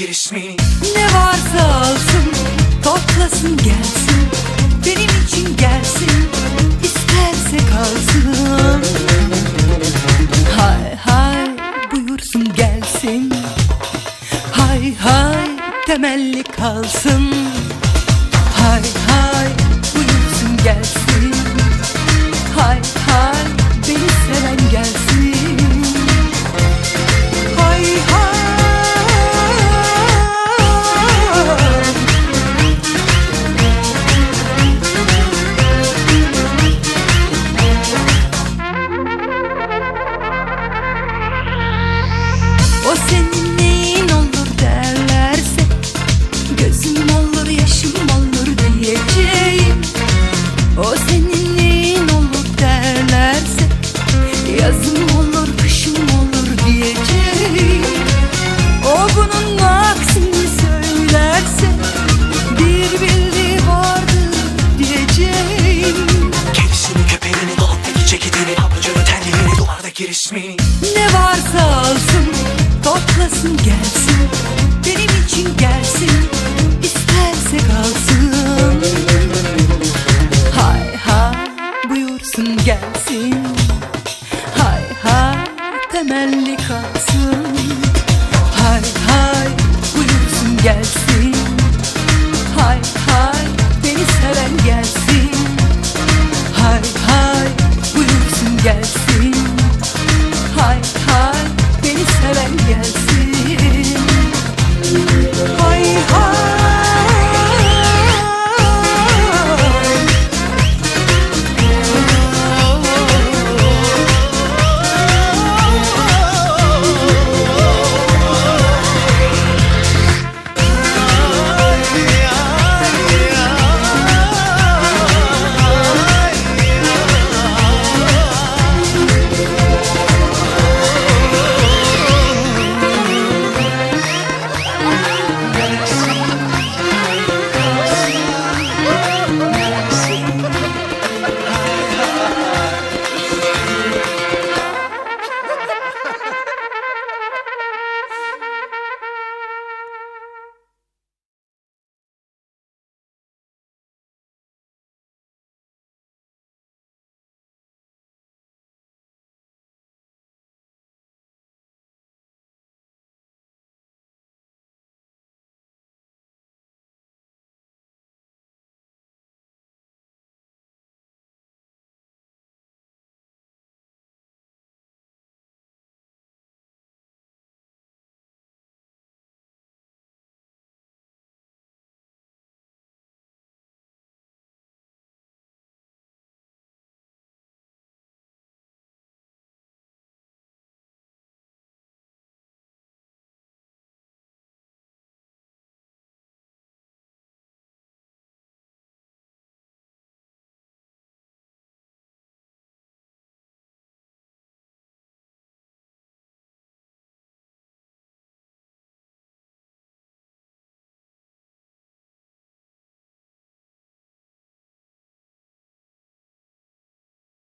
girişmeyin Ne varsa alsın Toplasın gelsin Benim için gelsin İsterse kalsın. Hay hay buyursun gelsin. Hay hay temelli kalsın. Hay hay buyursun gelsin. O senin neyin olur derlerse Gözüm olur yaşım olur diyeceğim. O senin Toplasın gelsin. Benim için gelsin. İsterse kalsın. Hay hay buyursun gelsin. Hay hay temelli kalsın. Hay hay buyursun gelsin